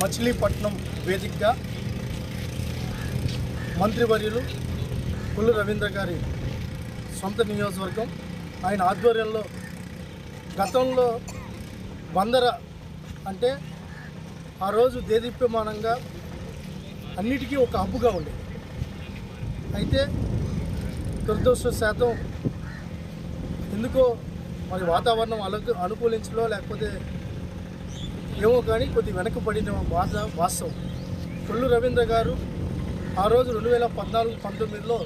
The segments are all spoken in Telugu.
మచిలీపట్నం వేదికగా మంత్రివర్యులు కుల్లు రవీంద్ర గారి సొంత నియోజకవర్గం. ఆయన ఆధ్వర్యంలో గతంలో బందర అంటే ఆ రోజు దేదీప్యమానంగా అన్నిటికీ ఒక హబ్బుగా ఉండేది. అయితే దురదృష్టశాతం ఎందుకో మరి వాతావరణం అను అనుకూలించలో లేకపోతే ఏమో కానీ కొద్ది వెనకబడిన బాధ వాస్తవం. కొల్లు రవీంద్ర గారు ఆ రోజు రెండు వేల పద్నాలుగు పంతొమ్మిదిలో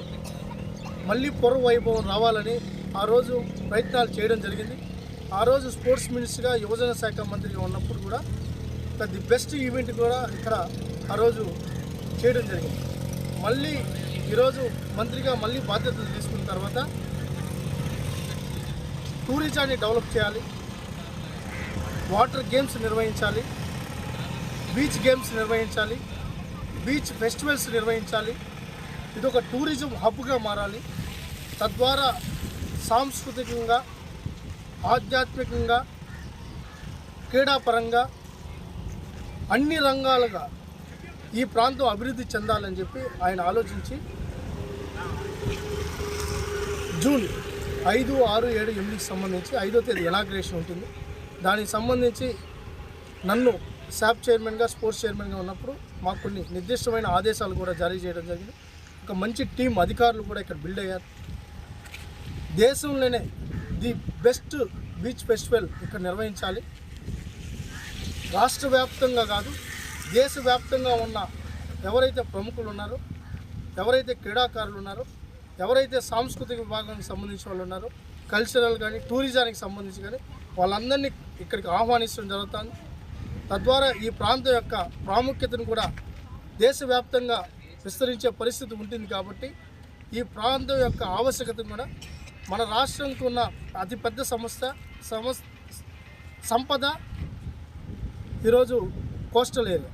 మళ్ళీ పొర వైభవం రావాలని ఆ రోజు ప్రయత్నాలు చేయడం జరిగింది. ఆ రోజు స్పోర్ట్స్ మినిస్టర్గా యువజన శాఖ మంత్రిగా ఉన్నప్పుడు కూడా ది బెస్ట్ ఈవెంట్ కూడా ఇక్కడ ఆ రోజు చేయడం జరిగింది. మళ్ళీ ఈరోజు మంత్రిగా మళ్ళీ బాధ్యతలు తీసుకున్న తర్వాత టూరిజాన్ని డెవలప్ చేయాలి. వాటర్ గేమ్స్ నిర్వహించాలి బీచ్ గేమ్స్ నిర్వహించాలి బీచ్ ఫెస్టివల్స్ నిర్వహించాలి. ఇది ఒక టూరిజం హబ్గా మారాలి. తద్వారా సాంస్కృతికంగా ఆధ్యాత్మికంగా క్రీడాపరంగా అన్ని రంగాలుగా ఈ ప్రాంతం అభివృద్ధి చెందాలని చెప్పి ఆయన ఆలోచించి జూన్ ఐదు ఆరు ఏడు ఎనిమిదికి సంబంధించి ఐదో తేదీ ఎనాగ్రేషన్ ఉంటుంది. దానికి సంబంధించి నన్ను శాప్ చైర్మన్గా స్పోర్ట్స్ చైర్మన్గా ఉన్నప్పుడు మాకు కొన్ని నిర్దిష్టమైన ఆదేశాలు కూడా జారీ చేయడం జరిగింది. ఒక మంచి టీం అధికారులు కూడా ఇక్కడ బిల్డ్ అయ్యారు. దేశంలోనే ది బెస్ట్ బీచ్ ఫెస్టివల్ ఇక్కడ నిర్వహించాలి. రాష్ట్ర వ్యాప్తంగా కాదు దేశవ్యాప్తంగా ఉన్న ఎవరైతే ప్రముఖులు ఉన్నారో ఎవరైతే క్రీడాకారులు ఉన్నారో ఎవరైతే సాంస్కృతిక విభాగానికి సంబంధించిన వాళ్ళు ఉన్నారో కల్చరల్ కానీ టూరిజానికి సంబంధించి కానీ వాళ్ళందరినీ ఇక్కడికి ఆహ్వానించడం జరుగుతుంది తద్వారా ఈ ప్రాంతం యొక్క ప్రాముఖ్యతను కూడా దేశవ్యాప్తంగా విస్తరించే పరిస్థితి ఉంటుంది కాబట్టి ఈ ప్రాంతం యొక్క ఆవశ్యకతను కూడా మన రాష్ట్రంకు ఉన్న అతిపెద్ద సంస్థ సమస్ సంపద ఈరోజు కోస్టల్ ఏరియా.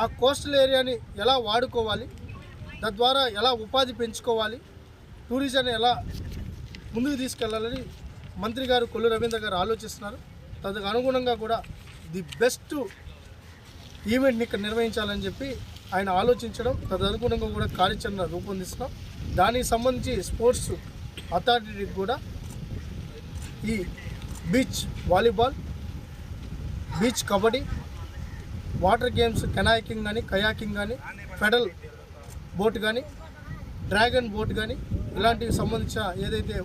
ఆ కోస్టల్ ఏరియాని ఎలా వాడుకోవాలి తద్వారా ఎలా ఉపాధి పెంచుకోవాలి టూరిజాన్ని ఎలా ముందుకు తీసుకెళ్ళాలని మంత్రి గారు కొల్లు రవీంద్ర గారు ఆలోచిస్తున్నారు. తదకు అనుగుణంగా కూడా ది బెస్ట్ ఈవెంట్ని ఇక్కడ నిర్వహించాలని చెప్పి ఆయన ఆలోచించడం తదనుగుణంగా కూడా కార్యాచరణ రూపొందిస్తున్నాం. దానికి సంబంధించి స్పోర్ట్స్ అథారిటీకి కూడా ఈ beach volleyball beach kabaddi water games canoeing కానీ కయాకింగ్ కానీ పెడల్ బోట్ కానీ డ్రాగన్ బోట్ కానీ ఇలాంటివి సంబంధించిన ఏదైతే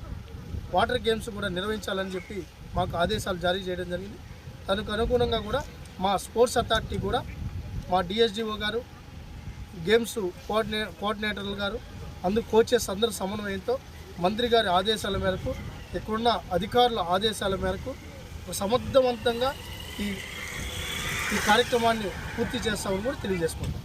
వాటర్ గేమ్స్ కూడా నిర్వహించాలని చెప్పి మాకు ఆదేశాలు జారీ చేయడం జరిగింది. దానికి అనుగుణంగా కూడా మా స్పోర్ట్స్ అథారిటీ కూడా మా డిఎస్డిఓ గారు గేమ్స్ కోఆర్డినే కోఆర్డినేటర్లు గారు అందుకు కోచెస్ అందరి సమన్వయంతో మంత్రి గారి ఆదేశాల మేరకు ఇక్కడున్న అధికారుల ఆదేశాల మేరకు సమర్థవంతంగా ఈ ఈ కార్యక్రమాన్ని పూర్తి చేస్తామని కూడా తెలియజేసుకుంటాం